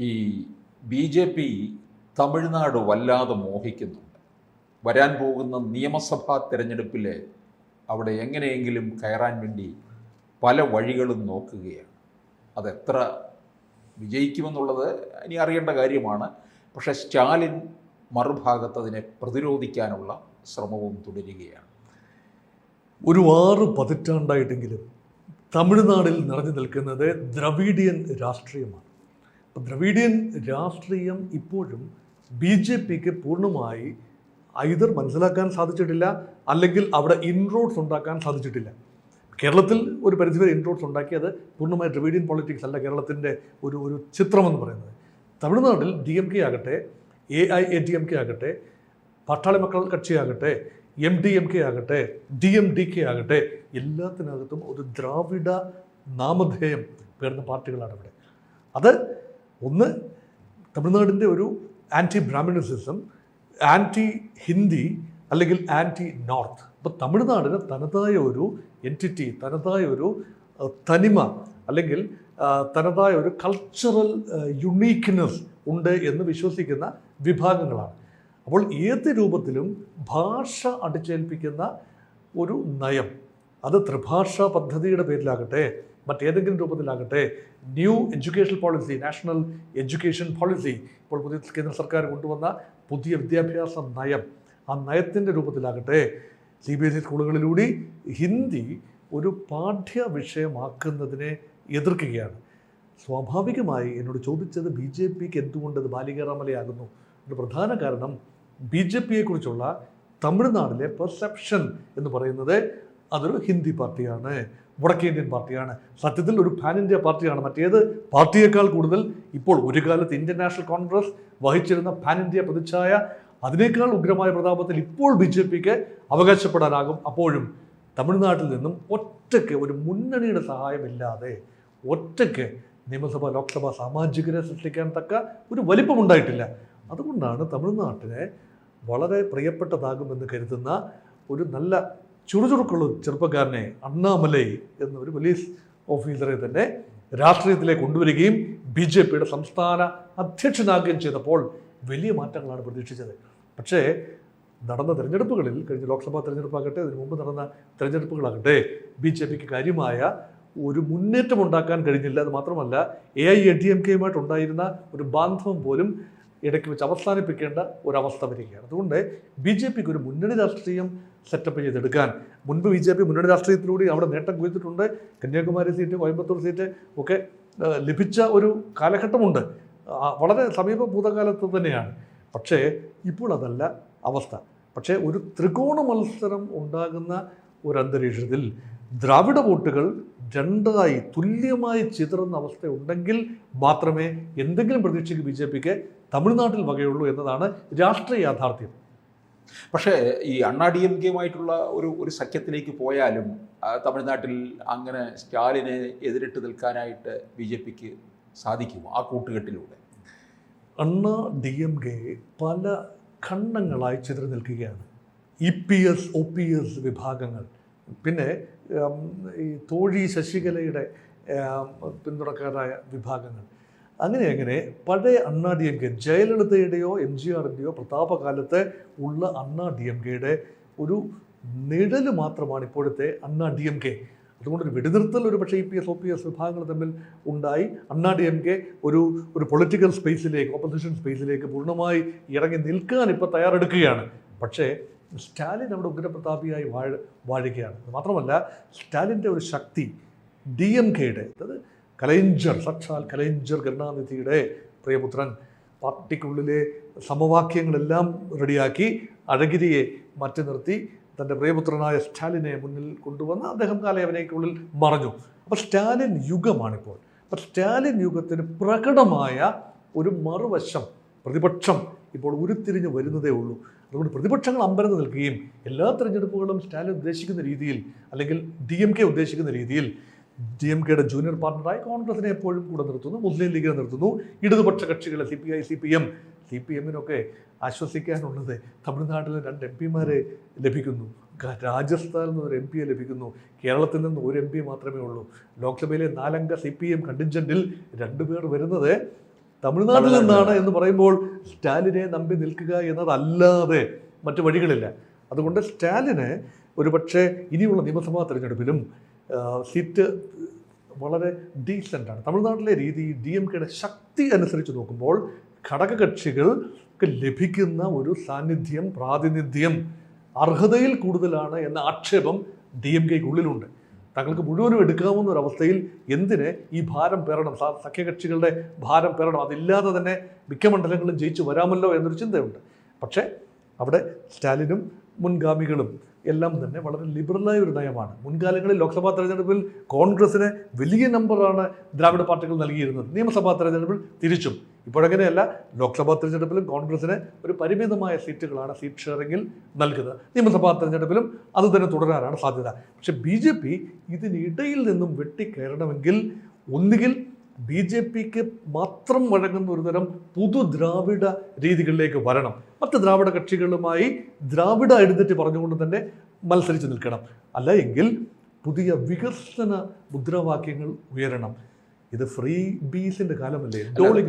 ഈ B J P Tamil Nadu വല്ലാതെ മോഹിക്കുന്നുണ്ട്. വരാൻ പോകുന്ന നിയമസഭാ തിരഞ്ഞെടുപ്പിൽ അവിടെ എങ്ങനെയെങ്കിലും കയറാൻ വേണ്ടി പല വഴികളും നോക്കുകയാണ്. അതെത്ര വിജയിക്കുമെന്നുള്ളത് ഇനി അറിയേണ്ട കാര്യമാണ്. പക്ഷേ സ്റ്റാലിൻ മറുഭാഗത്ത് അതിനെ പ്രതിരോധിക്കാനുള്ള ശ്രമവും തുടരുകയാണ്. ഒരു ആറ് പതിറ്റാണ്ടായിട്ടെങ്കിലും തമിഴ്നാടിൽ നിറഞ്ഞു നിൽക്കുന്നത് ദ്രവീഡിയൻ രാഷ്ട്രീയമാണ്. അപ്പം ദ്രവീഡിയൻ രാഷ്ട്രീയം ഇപ്പോഴും ബി ജെ പിക്ക് പൂർണമായി ഐതർ മനസ്സിലാക്കാൻ സാധിച്ചിട്ടില്ല അല്ലെങ്കിൽ അവിടെ ഇൻറോഡ്സ് ഉണ്ടാക്കാൻ സാധിച്ചിട്ടില്ല. കേരളത്തിൽ ഒരു പരിധിവരെ ഇൻറോഡ്സ് ഉണ്ടാക്കിയത് പൂർണമായി ദ്രവീഡിയൻ പൊളിറ്റിക്സ് അല്ല കേരളത്തിന്റെ ഒരു ഒരു ചിത്രമെന്ന് പറയുന്നത്. തമിഴ്നാട്ടിൽ ഡി എം കെ ആകട്ടെ A I A D M K ആകട്ടെ പട്ടാളി മക്കൾ കക്ഷിയാകട്ടെ എം ഡി എം കെ ആകട്ടെ ഡി എം ഡി കെ ആകട്ടെ എല്ലാത്തിനകത്തും ഒരു ദ്രാവിഡ നാമധേയം പേർന്ന പാർട്ടികളാണ് ഇവിടെ അത് ഒന്ന് തമിഴ്നാടിന്റെ ഒരു ആന്റി ബ്രാഹ്മണിസിസം ആന്റി ഹിന്ദി അല്ലെങ്കിൽ ആന്റി നോർത്ത് അപ്പോൾ തമിഴ്നാടിന് തനതായ ഒരു എന്റിറ്റി തനതായ ഒരു തനിമ അല്ലെങ്കിൽ തനതായ ഒരു കൾച്ചറൽ യുണീക്ക്നെസ് ഉണ്ട് എന്ന് വിശ്വസിക്കുന്ന വിഭാഗങ്ങളാണ്. അപ്പോൾ ഏത് രൂപത്തിലും ഭാഷ അടിച്ചേൽപ്പിക്കുന്ന ഒരു നയം അത് ത്രിഭാഷാ പദ്ധതിയുടെ പേരിലാകട്ടെ മറ്റേതെങ്കിലും രൂപത്തിലാകട്ടെ new education policy national education policy ഇപ്പോൾ പുതിയ കേന്ദ്ര സർക്കാർ കൊണ്ടുവന്ന പുതിയ വിദ്യാഭ്യാസ നയം. ആ നയത്തിന്റെ രൂപത്തിലാകട്ടെ സി ബി എസ് ഇ സ്കൂളുകളിലൂടെ ഹിന്ദി ഒരു പാഠ്യ വിഷയമാക്കുന്നതിനെ എതിർക്കുകയാണ്. സ്വാഭാവികമായി എന്നോട് ചോദിച്ചത് ബി ജെ പിക്ക് എന്തുകൊണ്ട് അത് ബാലികറാമലയാകുന്നു ഒരു പ്രധാന കാരണം ബി ജെ പിയെക്കുറിച്ചുള്ള തമിഴ്നാട്ടിലെ പെർസെപ്ഷൻ എന്ന് പറയുന്നത് അതൊരു ഹിന്ദി പാർട്ടിയാണ് വടക്കേ ഇന്ത്യൻ പാർട്ടിയാണ്. സത്യത്തിൽ ഒരു പാൻ ഇന്ത്യ പാർട്ടിയാണ്. മറ്റേത് പാർട്ടിയേക്കാൾ കൂടുതൽ ഇപ്പോൾ ഒരു കാലത്ത് ഇന്ത്യൻ നാഷണൽ കോൺഗ്രസ് വഹിച്ചിരുന്ന പാൻ ഇന്ത്യ പ്രതിച്ഛായ അതിനേക്കാൾ ഉഗ്രമായ പ്രതാപത്തിൽ ഇപ്പോൾ ബി ജെ പിക്ക് അവകാശപ്പെടാനാകും. അപ്പോഴും തമിഴ്നാട്ടിൽ നിന്നും ഒറ്റയ്ക്ക് ഒരു മുന്നണിയുടെ സഹായമില്ലാതെ ഒറ്റയ്ക്ക് നിയമസഭ ലോക്സഭ സാമാജികരെ സൃഷ്ടിക്കാൻ തക്ക ഒരു വലിപ്പമുണ്ടായിട്ടില്ല. അതുകൊണ്ടാണ് തമിഴ്നാട്ടിനെ വളരെ പ്രിയപ്പെട്ടതാകുമെന്ന് കരുതുന്ന ഒരു നല്ല ചുറുചുറുക്കുള്ള ചെറുപ്പക്കാരനെ അണ്ണാമലൈ എന്ന ഒരു പോലീസ് ഓഫീസറെ തന്നെ രാഷ്ട്രീയത്തിലേക്ക് കൊണ്ടുവരികയും ബി ജെ പിയുടെ സംസ്ഥാന അധ്യക്ഷനാകുകയും ചെയ്തപ്പോൾ വലിയ മാറ്റങ്ങളാണ് പ്രതീക്ഷിച്ചത്. പക്ഷേ നടന്ന തെരഞ്ഞെടുപ്പുകളിൽ കഴിഞ്ഞ ലോക്സഭാ തെരഞ്ഞെടുപ്പാകട്ടെ അതിനു മുമ്പ് നടന്ന തെരഞ്ഞെടുപ്പുകളാകട്ടെ ബി ജെ പിക്ക് കാര്യമായ ഒരു മുന്നേറ്റം ഉണ്ടാക്കാൻ കഴിഞ്ഞില്ല. അത് മാത്രമല്ല A I A D M കെയുമായിട്ടുണ്ടായിരുന്ന ഒരു ബാന്ധവം പോലും ഇടയ്ക്ക് വെച്ച് അവസാനിപ്പിക്കേണ്ട ഒരവസ്ഥ വരികയാണ്. അതുകൊണ്ട് ബി ജെ പിക്ക് ഒരു മുന്നണി രാഷ്ട്രീയം സെറ്റപ്പ് ചെയ്തെടുക്കാൻ. മുൻപ് ബി ജെ പി മുന്നണി രാഷ്ട്രീയത്തിലൂടെ അവിടെ നേട്ടം കുറിച്ചിട്ടുണ്ട് കന്യാകുമാരി സീറ്റ് കോയമ്പത്തൂർ സീറ്റ് ഒക്കെ ലഭിച്ച ഒരു കാലഘട്ടമുണ്ട്. വളരെ സമീപ ഭൂതകാലത്ത് തന്നെയാണ്. പക്ഷേ ഇപ്പോൾ അതല്ല അവസ്ഥ. പക്ഷേ ഒരു ത്രികോണ മത്സരം ഉണ്ടാകുന്ന ഒരു അന്തരീക്ഷത്തിൽ ദ്രാവിഡ വോട്ടുകൾ രണ്ടായി തുല്യമായി ചിതറുന്ന അവസ്ഥ ഉണ്ടെങ്കിൽ മാത്രമേ എന്തെങ്കിലും പ്രതീക്ഷയ്ക്ക് ബി ജെ പിക്ക് തമിഴ്നാട്ടിൽ വകയുള്ളൂ എന്നതാണ് രാഷ്ട്രീയ യാഥാർത്ഥ്യം. പക്ഷേ ഈ അണ്ണാ ഡി എം കെയുമായിട്ടുള്ള ഒരു ഒരു സഖ്യത്തിലേക്ക് പോയാലും തമിഴ്നാട്ടിൽ അങ്ങനെ സ്റ്റാലിനെ എതിരിട്ട് നിൽക്കാനായിട്ട് ബി ജെ പിക്ക് സാധിക്കും ആ കൂട്ടുകെട്ടിലൂടെ. അണ്ണ ഡി എം കെ പല ഖണ്ഡങ്ങളായി ചിതറി നിൽക്കുകയാണ്. E P S O P S വിഭാഗങ്ങൾ. പിന്നെ ഈ തോഴി ശശികലയുടെ പിന്തുണക്കാരായ വിഭാഗങ്ങൾ. അങ്ങനെ അങ്ങനെ പഴയ അണ്ണാ ഡി എം കെ ജയലളിതയുടെയോ എം ജി ആറിന്റെയോ പ്രതാപകാലത്ത് ഉള്ള അണ്ണാ ഡി എം കെയുടെ ഒരു നിഴൽ മാത്രമാണ് ഇപ്പോഴത്തെ അണ്ണാ ഡി എം കെ അതുകൊണ്ട് ഒരു വെടിനിർത്തൽ ഒരു പക്ഷേ E P S O P S വിഭാഗങ്ങൾ തമ്മിൽ ഉണ്ടായി. അണ്ണാ ഡി എം കെ ഒരു ഒരു പൊളിറ്റിക്കൽ സ്പേസിലേക്ക് ഓപ്പോസിഷൻ സ്പേസിലേക്ക് പൂർണമായി ഇറങ്ങി നിൽക്കാൻ ഇപ്പോൾ തയ്യാറെടുക്കുകയാണ്. പക്ഷേ സ്റ്റാലിൻ അവിടെ ഉഗ്രപ്രതാപിയായി വാഴ വാഴുകയാണ്. മാത്രമല്ല സ്റ്റാലിന്റെ ഒരു ശക്തി ഡി എം കെയുടെ അതായത് കലൈഞ്ചർ സാക്ഷാൽ കലൈഞ്ചർ കരുണാനിധിയുടെ പ്രിയപുത്രൻ പാർട്ടിക്കുള്ളിലെ സമവാക്യങ്ങളെല്ലാം റെഡിയാക്കി അഴഗിരിയെ മാറ്റി നിർത്തി തന്റെ പ്രിയപുത്രനായ സ്റ്റാലിനെ മുന്നിൽ കൊണ്ടുവന്ന് അദ്ദേഹം കാലയവനയ്ക്കുള്ളിൽ മറഞ്ഞു. അപ്പോൾ സ്റ്റാലിൻ യുഗമാണിപ്പോൾ. അപ്പോൾ സ്റ്റാലിൻ യുഗത്തിന് പ്രകടമായ ഒരു മറുവശം പ്രതിപക്ഷം ഇപ്പോൾ ഉരുത്തിരിഞ്ഞ് വരുന്നതേ ഉള്ളൂ. അതുകൊണ്ട് പ്രതിപക്ഷങ്ങൾ അമ്പരന്ന് നിൽക്കുകയും എല്ലാ തിരഞ്ഞെടുപ്പുകളും സ്റ്റാലിൻ ഉദ്ദേശിക്കുന്ന രീതിയിൽ അല്ലെങ്കിൽ ഡി ഉദ്ദേശിക്കുന്ന രീതിയിൽ ഡി എം കെയുടെ ജൂനിയർ പാർട്ണറായി കോൺഗ്രസിനെ എപ്പോഴും കൂടെ നിർത്തുന്നു മുസ്ലിം ലീഗിനെ നിർത്തുന്നു. ഇടതുപക്ഷ കക്ഷികളെ C P I C P M C P എമ്മിനൊക്കെ ആശ്വസിക്കാനുള്ളത് തമിഴ്നാട്ടിൽ രണ്ട് എം പിമാരെ ലഭിക്കുന്നു. രാജസ്ഥാനിൽ നിന്ന് ഒരു എം പിയെ ലഭിക്കുന്നു. കേരളത്തിൽ നിന്ന് ഒരു എം പി മാത്രമേ ഉള്ളൂ. ലോക്സഭയിലെ നാലംഗ സി പി എം കണ്ടിൻജന്റിൽ രണ്ടുപേർ വരുന്നത് തമിഴ്നാട്ടിൽ നിന്നാണ് എന്ന് പറയുമ്പോൾ സ്റ്റാലിനെ നമ്പി നിൽക്കുക എന്നതല്ലാതെ മറ്റു വഴികളില്ല. അതുകൊണ്ട് സ്റ്റാലിന് ഒരുപക്ഷെ ഇനിയുള്ള നിയമസഭാ തെരഞ്ഞെടുപ്പിലും സീറ്റ് വളരെ ഡീസന്റാണ് തമിഴ്നാട്ടിലെ രീതി ഡി എം കെയുടെ ശക്തി അനുസരിച്ച് നോക്കുമ്പോൾ ഘടകകക്ഷികൾക്ക് ലഭിക്കുന്ന ഒരു സാന്നിധ്യം പ്രാതിനിധ്യം അർഹതയിൽ കൂടുതലാണ് എന്ന ആക്ഷേപം ഡി എം കെക്ക് ഉള്ളിലുണ്ട് തങ്ങൾക്ക് മുഴുവനും എടുക്കാവുന്ന അവസ്ഥയിൽ എന്തിന് ഈ ഭാരം പേരണം സഖ്യകക്ഷികളുടെ ഭാരം പേരണം അതില്ലാതെ തന്നെ മിക്ക മണ്ഡലങ്ങളും ജയിച്ചു വരാമല്ലോ എന്നൊരു ചിന്തയുണ്ട്. പക്ഷേ അവിടെ സ്റ്റാലിനും മുൻഗാമികളും എല്ലാം തന്നെ വളരെ ലിബറലായ ഒരു നയമാണ്. മുൻകാലങ്ങളിൽ ലോക്സഭാ തെരഞ്ഞെടുപ്പിൽ കോൺഗ്രസിന് വലിയ നമ്പറാണ് ദ്രാവിഡ പാർട്ടികൾ നൽകിയിരുന്നത്. നിയമസഭാ തെരഞ്ഞെടുപ്പിൽ തിരിച്ചും. ഇപ്പോഴങ്ങനെയല്ല ലോക്സഭാ തെരഞ്ഞെടുപ്പിലും കോൺഗ്രസിന് ഒരു പരിമിതമായ സീറ്റുകളാണ് സീറ്റ് ഷെയറിങ്ങിൽ നൽകുന്നത്. നിയമസഭാ തെരഞ്ഞെടുപ്പിലും അത് തന്നെ തുടരാനാണ് സാധ്യത. പക്ഷേ ബി ജെ പി ഇതിനിടയിൽ നിന്നും വെട്ടിക്കയറണമെങ്കിൽ ഒന്നുകിൽ ബി ജെ പിക്ക് മാത്രം വഴങ്ങുന്ന ഒരു തരം പുതു ദ്രാവിഡ രീതികളിലേക്ക് വരണം. മറ്റ് ദ്രാവിഡ കക്ഷികളുമായി ദ്രാവിഡ എഴുതിട്ട് പറഞ്ഞുകൊണ്ട് തന്നെ മത്സരിച്ച് നിൽക്കണം. അല്ല എങ്കിൽ പുതിയ വികസന മുദ്രാവാക്യങ്ങൾ ഉയരണം. ഇത് ഫ്രീ ബീസിന്റെ കാലമല്ലേ?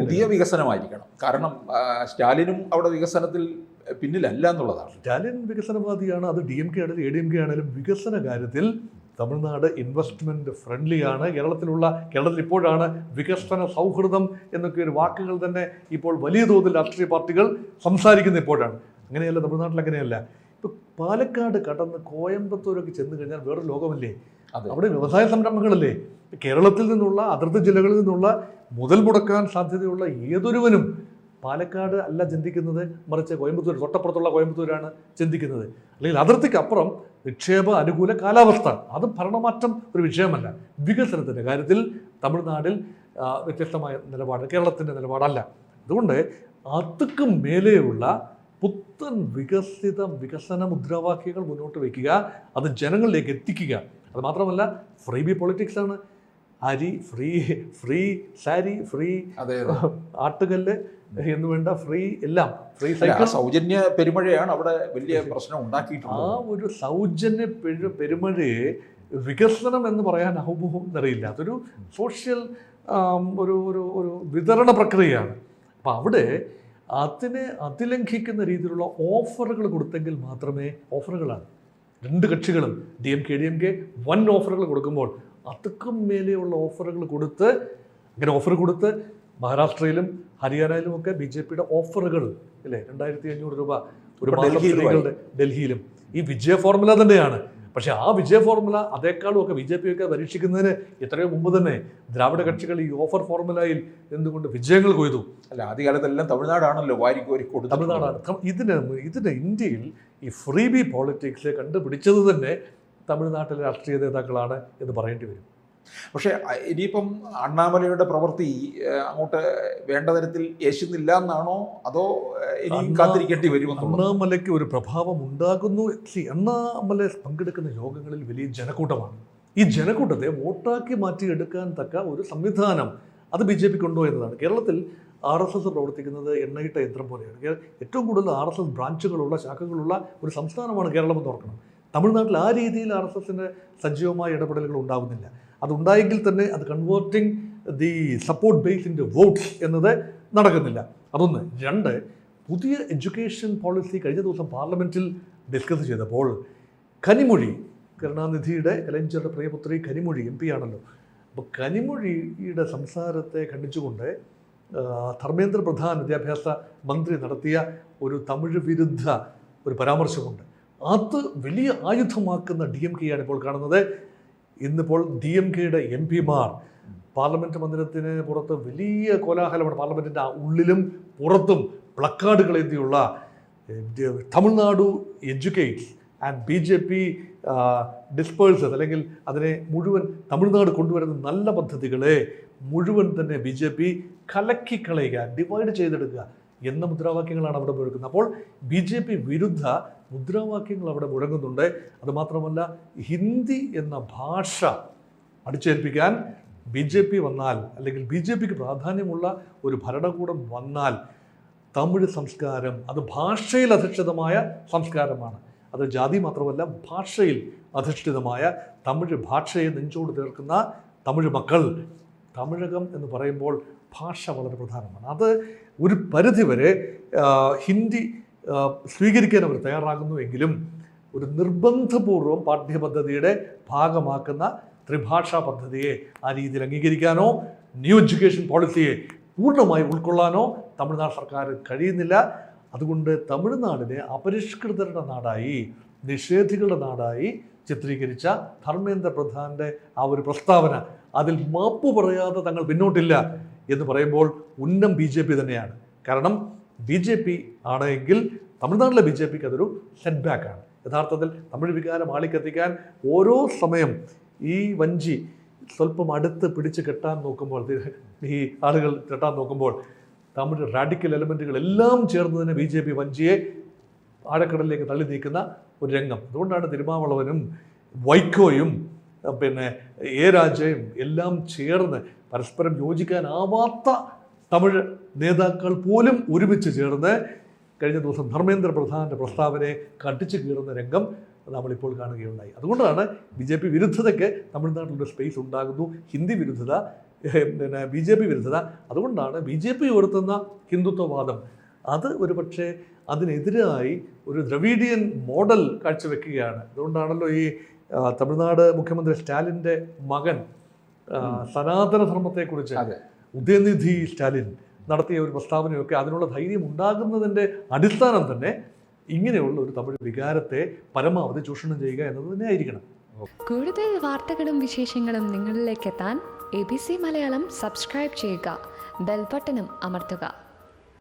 പുതിയ വികസനമായിരിക്കണം. കാരണം സ്റ്റാലിനും അവിടെ വികസനത്തിൽ പിന്നിലല്ല എന്നുള്ളതാണ്. സ്റ്റാലിൻ വികസനവാദിയാണ് അത് ഡി എം കെ ആണെങ്കിലും എ ഡി എം കെ ആണെങ്കിലും വികസന കാര്യത്തിൽ തമിഴ്നാട് ഇൻവെസ്റ്റ്മെന്റ് ഫ്രണ്ട്ലിയാണ് കേരളത്തിലുള്ള കേരളത്തിൽ ഇപ്പോഴാണ് വികസന സൗഹൃദം എന്നൊക്കെ ഒരു വാക്കുകൾ തന്നെ ഇപ്പോൾ വലിയ തോതിൽ രാഷ്ട്രീയ പാർട്ടികൾ സംസാരിക്കുന്ന ഇപ്പോഴാണ്. അങ്ങനെയല്ല തമിഴ്നാട്ടിൽ അങ്ങനെയല്ല. ഇപ്പോൾ പാലക്കാട് കടന്ന് കോയമ്പത്തൂരൊക്കെ ചെന്ന് കഴിഞ്ഞാൽ വേറൊരു ലോകമല്ലേ? അവിടെ വ്യവസായ സംരംഭങ്ങളല്ലേ? കേരളത്തിൽ നിന്നുള്ള അതിർത്തി ജില്ലകളിൽ നിന്നുള്ള മുതൽ മുടക്കാൻ സാധ്യതയുള്ള ഏതൊരുവനും പാലക്കാട് അല്ല ചിന്തിക്കുന്നത്. മറിച്ച് കോയമ്പത്തൂർ തൊട്ടപ്പുറത്തുള്ള കോയമ്പത്തൂരാണ് ചിന്തിക്കുന്നത്. അല്ലെങ്കിൽ അതിർത്തിക്കപ്പുറം നിക്ഷേപ അനുകൂല കാലാവസ്ഥ. അത് ഭരണമാറ്റം ഒരു വിഷയമല്ല വികസനത്തിന്റെ കാര്യത്തിൽ തമിഴ്നാടിൽ വ്യത്യസ്തമായ നിലപാട് കേരളത്തിന്റെ നിലപാടല്ല. അതുകൊണ്ട് അതുക്കും മേലെയുള്ള പുത്തൻ വികസിത വികസന മുദ്രാവാക്യങ്ങൾ മുന്നോട്ട് വയ്ക്കുക അത് ജനങ്ങളിലേക്ക് എത്തിക്കുക. അത് മാത്രമല്ല ഫ്രീ ബി പൊളിറ്റിക്സ് ആണ്. അരി ഫ്രീ ഫ്രീ സാരി ഫ്രീ അതെ. ആട്ടുകല്ല് എന്ന് വേണ്ട ഫ്രീ എല്ലാം. ഫ്രീ സൈക്കിൾ സൗജന്യ പെരുമഴയാണ് അവിടെ വലിയ പ്രശ്നം ഉണ്ടാക്കിയിട്ടുള്ളത്. ആ ഒരു സൗജന്യ പെരു പെരുമഴയെ വികസനം എന്ന് പറയാനാവുമോ എന്നറിയില്ല. അതൊരു സോഷ്യൽ ഒരു ഒരു ഒരു വിതരണ പ്രക്രിയയാണ്. അപ്പം അവിടെ അതിനെ അതിലംഘിക്കുന്ന രീതിയിലുള്ള ഓഫറുകൾ കൊടുത്തെങ്കിൽ മാത്രമേ ഓഫറുകളാണ് രണ്ട് കക്ഷികളും D M K D M K വൻ ഓഫറുകൾ കൊടുക്കുമ്പോൾ അതുക്കും മേലെയുള്ള ഓഫറുകൾ കൊടുത്ത് അങ്ങനെ ഓഫർ കൊടുത്ത് മഹാരാഷ്ട്രയിലും ഹരിയാനയിലും ഒക്കെ ബി ജെ പിയുടെ ഓഫറുകൾ അല്ലേ രണ്ടായിരത്തി അഞ്ഞൂറ് രൂപ ഒരു മാസം സ്ത്രീകളുടെ ഡൽഹിയിലും. ഈ വിജയ ഫോർമുല തന്നെയാണ്. പക്ഷെ ആ വിജയ ഫോർമുല അതേക്കാളും ഒക്കെ ബി ജെ പി ഒക്കെ പരീക്ഷിക്കുന്നതിന് എത്രയോ മുമ്പ് തന്നെ ദ്രാവിഡ കക്ഷികൾ ഈ ഓഫർ ഫോർമുലയിൽ എന്തുകൊണ്ട് വിജയങ്ങൾ കൊയ്തു? അല്ല ആദ്യകാലത്തെല്ലാം തമിഴ്നാടാണല്ലോ വാരിക്കോരി കൊടുത്തത് തമിഴ്നാടാണ്. ഇതിന് ഇതിന് ഇന്ത്യയിൽ ഈ ഫ്രീ ബി പോളിറ്റിക്സ് കണ്ടുപിടിച്ചത് തന്നെ തമിഴ്നാട്ടിലെ രാഷ്ട്രീയ നേതാക്കളാണ് എന്ന് പറയേണ്ടി വരും. പക്ഷേ ഇനിയിപ്പം അണ്ണാമലയുടെ പ്രവൃത്തി അങ്ങോട്ട് വേണ്ട തരത്തിൽ യേശുന്നില്ല എന്നാണോ? അതോ ഇനി കാത്തിരിക്കേണ്ടി വരുമോ അണ്ണാമലയ്ക്ക് ഒരു പ്രഭാവം ഉണ്ടാകുന്നു. അണ്ണാമല പങ്കെടുക്കുന്ന യോഗങ്ങളിൽ വലിയ ജനക്കൂട്ടമാണ്. ഈ ജനക്കൂട്ടത്തെ വോട്ടാക്കി മാറ്റിയെടുക്കാൻ തക്ക ഒരു സംവിധാനം അത് ബി ജെ പിക്ക് ഉണ്ടോ എന്നതാണ്. കേരളത്തിൽ ആർ എസ് എസ് പ്രവർത്തിക്കുന്നത് എണ്ണയിട്ട യന്ത്രം പോലെയാണ്. ഏറ്റവും കൂടുതൽ ആർ എസ് എസ് ബ്രാഞ്ചുകളുള്ള ശാഖകളുള്ള ഒരു സംസ്ഥാനമാണ് കേരളം എന്ന് ഓർക്കണം. തമിഴ്നാട്ടിൽ ആ രീതിയിൽ ആർ എസ് എസിന്റെ സജീവമായ ഇടപെടലുകൾ ഉണ്ടാകുന്നില്ല അതുണ്ടായെങ്കിൽ തന്നെ അത് converting the support base in votes എന്നത് നടക്കുന്നില്ല. അതൊന്ന്. രണ്ട് പുതിയ എഡ്യൂക്കേഷൻ പോളിസി കഴിഞ്ഞ ദിവസം പാർലമെന്റിൽ ഡിസ്കസ് ചെയ്തപ്പോൾ കനിമൊഴി കരുണാനിധിയുടെ എലഞ്ചറുടെ പ്രിയപുത്രി കനിമൊഴി എം പി ആണല്ലോ. അപ്പോൾ കനിമൊഴിയുടെ സംസാരത്തെ ഖണ്ഡിച്ചുകൊണ്ട് ധർമ്മേന്ദ്ര പ്രധാൻ വിദ്യാഭ്യാസ മന്ത്രി നടത്തിയ ഒരു തമിഴ് വിരുദ്ധ ഒരു പരാമർശമുണ്ട്. അത് വലിയ ആയുധമാക്കുന്ന ഡി എം കെയാണ് ഇപ്പോൾ കാണുന്നത്. ഇന്നിപ്പോൾ ഡി എം കെയുടെ എം പിമാർ പാർലമെന്റ് മന്ദിരത്തിന് പുറത്ത് വലിയ കോലാഹലമാണ് പാർലമെന്റിന്റെ ഉള്ളിലും പുറത്തും പ്ലക്കാർഡുകൾ എഴുതിയുള്ള Tamil Nadu educates and B J P disperses അല്ലെങ്കിൽ അതിനെ മുഴുവൻ തമിഴ്നാട് കൊണ്ടുവരുന്ന നല്ല പദ്ധതികളെ മുഴുവൻ തന്നെ ബി ജെ പി കലക്കിക്കളയുക ഡിവൈഡ് ചെയ്തെടുക്കുക. എന്ന മുദ്രാവാക്യങ്ങളാണ് അവിടെ മുഴക്കുന്നത്. അപ്പോൾ ബി ജെ പി വിരുദ്ധ മുദ്രാവാക്യങ്ങൾ അവിടെ മുഴങ്ങുന്നുണ്ട്. അതുമാത്രമല്ല ഹിന്ദി എന്ന ഭാഷ അടിച്ചേൽപ്പിക്കാൻ ബി ജെ പി വന്നാൽ അല്ലെങ്കിൽ ബി ജെ പിക്ക് പ്രാധാന്യമുള്ള ഒരു ഭരണകൂടം വന്നാൽ തമിഴ് സംസ്കാരം അത് ഭാഷയിൽ അധിഷ്ഠിതമായ സംസ്കാരമാണ്. അത് ജാതി മാത്രമല്ല ഭാഷയിൽ അധിഷ്ഠിതമായ തമിഴ് ഭാഷയെ നെഞ്ചോട് തീർക്കുന്ന തമിഴ് മക്കൾ തമിഴകം എന്ന് പറയുമ്പോൾ ഭാഷ വളരെ പ്രധാനമാണ്. അത് ഒരു പരിധിവരെ ഹിന്ദി സ്വീകരിക്കാൻ അവർ തയ്യാറാകുന്നുവെങ്കിലും ഒരു നിർബന്ധപൂർവം പാഠ്യപദ്ധതിയുടെ ഭാഗമാക്കുന്ന ത്രിഭാഷാ പദ്ധതിയെ ആ രീതിയിൽ അംഗീകരിക്കാനോ ന്യൂ എഡ്യൂക്കേഷൻ പോളിസിയെ പൂർണമായി ഉൾക്കൊള്ളാനോ തമിഴ്നാട് സർക്കാർ കഴിയുന്നില്ല. അതുകൊണ്ട് തമിഴ്നാടിനെ അപരിഷ്കൃതരുടെ നാടായി നിഷേധികളുടെ നാടായി ചിത്രീകരിച്ച ധർമ്മേന്ദ്ര പ്രധാന്റെ ആ ഒരു പ്രസ്താവന അതിൽ മാപ്പ് പറയാതെ തങ്ങൾ പിന്നോട്ടില്ല എന്ന് പറയുമ്പോൾ ഉന്നം ബി ജെ പി തന്നെയാണ്. കാരണം ബി ജെ പി ആണെങ്കിൽ തമിഴ്നാട്ടിലെ ബി ജെ പിക്ക് അതൊരു സെറ്റ് ബാക്കാണ് യഥാർത്ഥത്തിൽ തമിഴ് വികാരം ആളിക്കത്തിക്കാൻ ഓരോ സമയം ഈ വഞ്ചി സ്വല്പം അടുത്ത് പിടിച്ച് കെട്ടാൻ നോക്കുമ്പോൾ ഈ ആളുകൾ കെട്ടാൻ നോക്കുമ്പോൾ തമിഴ് റാഡിക്കൽ എലമെന്റുകൾ എല്ലാം ചേർന്ന് തന്നെ ബി ജെ പി വഞ്ചിയെ ആഴക്കടലിലേക്ക് തള്ളി നീക്കുന്ന ഒരു രംഗം. അതുകൊണ്ടാണ് തിരുമാവളവനും വൈക്കോയും പിന്നെ എ രാജയും എല്ലാം ചേർന്ന് പരസ്പരം യോജിക്കാനാവാത്ത തമിഴ് നേതാക്കൾ പോലും ഒരുമിച്ച് ചേർന്ന് കഴിഞ്ഞ ദിവസം ധർമ്മേന്ദ്ര പ്രധാന്റെ പ്രസ്താവനയെ കട്ടിച്ചു കീറുന്ന രംഗം നമ്മളിപ്പോൾ കാണുകയുണ്ടായി. അതുകൊണ്ടാണ് ബി ജെ പി വിരുദ്ധതയ്ക്ക് തമിഴ്നാട്ടിലൊരു സ്പേസ് ഉണ്ടാകുന്നു. ഹിന്ദി വിരുദ്ധത പിന്നെ ബി ജെ പി വിരുദ്ധത. അതുകൊണ്ടാണ് ബി ജെ പി ഉയർത്തുന്ന ഹിന്ദുത്വവാദം. അത് ഒരു പക്ഷേ അതിനെതിരായി ഒരു ദ്രവീഡിയൻ മോഡൽ കാഴ്ചവെക്കുകയാണ്. അതുകൊണ്ടാണല്ലോ ഈ തമിഴ്നാട് മുഖ്യമന്ത്രി സ്റ്റാലിന്റെ മകൻ സനാതനധർമ്മത്തെക്കുറിച്ച് സനാതന ധർമ്മത്തെക്കുറിച്ച് ഉദയനിധി സ്റ്റാലിൻ നടത്തിയ ഒരു പ്രസ്താവനയൊക്കെ അതിനുള്ള ധൈര്യം ഉണ്ടാകുന്നതിന്റെ അടിസ്ഥാനം തന്നെ ഇങ്ങനെയുള്ള ഒരു തമിഴ് വികാരത്തെ പരമാവധി ചൂഷണം ചെയ്യുക എന്നത് തന്നെ ആയിരിക്കണം. കൂടുതൽ വാർത്തകളും വിശേഷങ്ങളും നിങ്ങളിലേക്ക് എത്താൻ A B C Malayalam subscribe ചെയ്യുക ബെൽബട്ടനും അമർത്തുക.